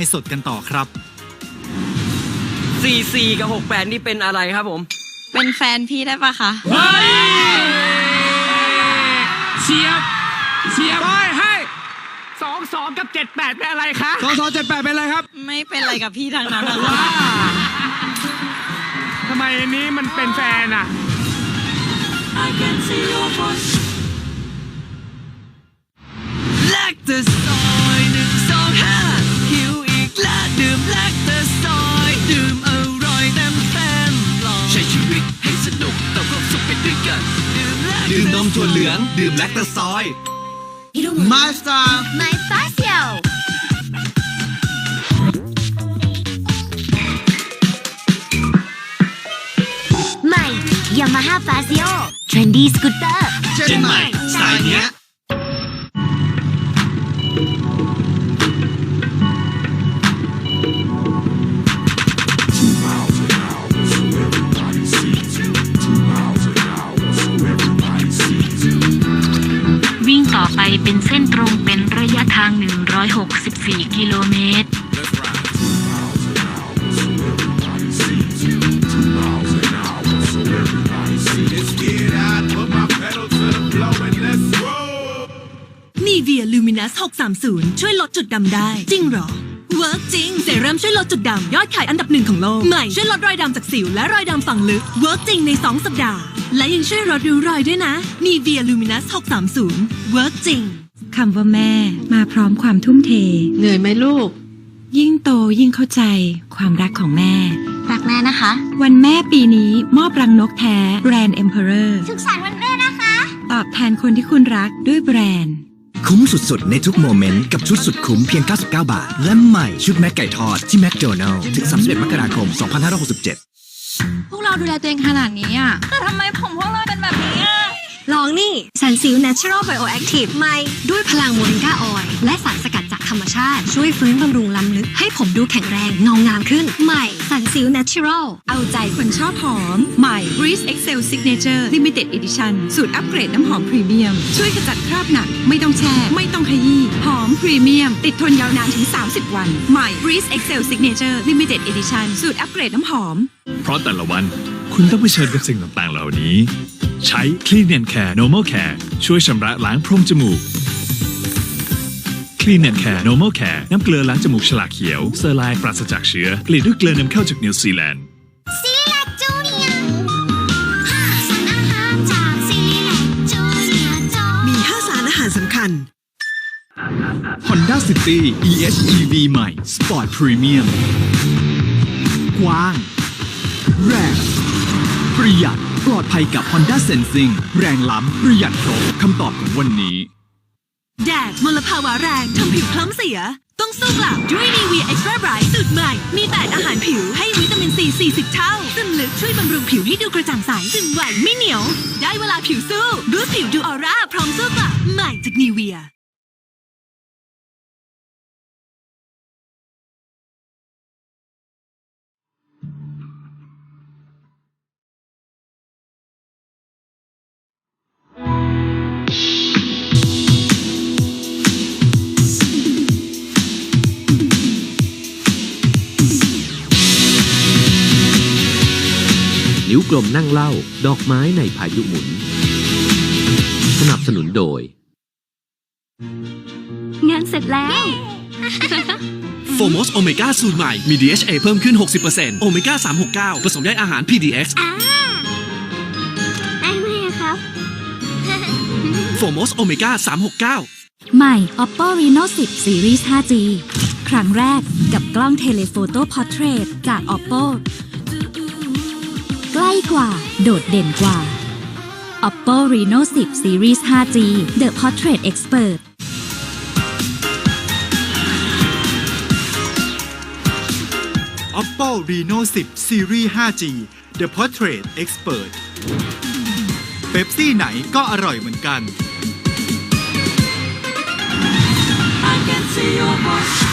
ไปสดกันต่อครับ 44 กับ 68 นี่เป็นอะไรครับผม เป็นแฟนพี่ได้ปะคะ เฮ้ยเชียบเชียบไม่ให้สองสองกับเจ็ดแปดเป็นอะไรคะสองสองเจ็ดแปดเป็นอะไรครับไม่เป็นไรกับพี่ทางนั้นนะว้าทำไมอันนี้มันเป็นแฟนอะแลค ดื่ม Lactose ดื่มนมถั่วเหลือง ดื่มแลคเตอร์ซอยมาสตาร์ My Facial ใหม่ Yamaha Fazio Trendy Scooter เจนใหม่สไตล์เนี้ย เป็นเส้นตรงเป็นระยะทาง 164 กิโลเมตรนีเวียลูมินัส630 ช่วยลดจุดดำได้ จริงเหรอ เวิร์กจริงเซรั่มช่วยลดจุดดำยอดขายอันดับหนึ่งของโลก ใหม่ ช่วยลดรอยดำจากสิวและรอยดำฝังลึกเวิร์กจริงใน 2 สัปดาห์ และยังช่วยลดริ้วรอยด้วยนะนีเวียลูมินัส630เวิร์กจริงคำว่าแม่มาพร้อมความทุ่มเท เหนื่อยไหมลูก ยิ่งโตยิ่งเข้าใจ ความรักของแม่ รักแม่นะคะ วันแม่ปีนี้มอบรังนกแท้แบรนด์ Emperor สุขสันต์วันแม่นะคะ ตอบแทนคนที่คุณรักด้วยแบรนด์ คุ้มสุดๆ ในทุกโมเมนต์ กับชุดสุดคุ้มเพียง 99 บาท และใหม่ชุดแม็กไก่ทอดที่แมคโดนัลล์ถึง 31 มกราคม 2567 พวกเราดูแลตัวเองขนาดนี้อะแต่ทำไมผมพวกเราเป็นแบบนี้อะลองนี่สันซิล Natural Bioactive ใหม่ด้วยพลังโมริงกาออยล์และสารสกัดจาก ธรรมชาติ ช่วยฟื้นบำรุงล้ำลึก ให้ผมดูแข็งแรงเงางามขึ้น ใหม่สันซิล Natural เอาใจคนชอบหอม ใหม่ Breeze Excel Signature Limited Edition สูตรอัปเกรดน้ำหอมพรีเมียม ช่วยขจัดคราบหนัก ไม่ต้องแช่ ไม่ต้องขยี้หอมพรีเมียม ติดทนยาวนานถึง 30 วัน ใหม่ Breeze Excel Signature Limited Edition สูตรอัปเกรดน้ำหอม เพราะแต่ละวันคุณต้องเผชิญกับสิ่งต่างๆ เหล่านี้ ใช้ Clean and Care Normal Care ช่วยชำระล้างโพรงจมูก Clean and Care Normal Care น้ำเกลือล้างจมูกฉลากเขียวเซอร์ไลน์ปราศจากเชื้อผลิตด้วยเกลือนำเข้าจากนิวซีแลนด์ซีแลกจูเนียห้าสารอาหารจากซีแลกจูเนียจอมี5สารอาหารสำคัญ Honda City EHEV ใหม่ Sport Premium กว้าง แรงประหยัดปลอดภัยกับ Honda Sensing แรงล้ำประหยัดครบคำตอบของวันนี้ แดดมลภาวะแรงทำผิวคล้ำเสีย ต้องสู้กลับด้วยนีเวีเอ็กซ์ตร้าไบรท์สูตรใหม่ มีแต่อาหารผิวให้วิตามินซี 40 เท่า ซึมลึกช่วยบำรุงผิวให้ดูกระจ่างใสซึมไหวไม่เหนียว ได้เวลาผิวสู้บูสต์ผิวดูออร่าพร้อมสู้กลับใหม่จากนี กลมนั่งเล่า ดอกไม้ในพายุหมุน สนับสนุนโดย งานเสร็จแล้ว โฟมอสโอเมก้าสูตรใหม่ มี DHA เพิ่มขึ้น 60%โอเมก้า 369 ผสมได้อาหาร PDX อ่าได้ไหมอะครับโฟมอสโอเมก้า 369 ใหม่ Oppo Reno 10 Series 5G ครั้งแรกกับกล้องเทเลโฟโต้พอร์เทรตจาก Oppo ใกล้กว่า โดดเด่นกว่า Oppo Reno 10 Series 5G The Portrait Expert Oppo Reno 10 Series 5G The Portrait Expert เป๊ปซี่ไหนก็อร่อยเหมือนกัน I can see your voice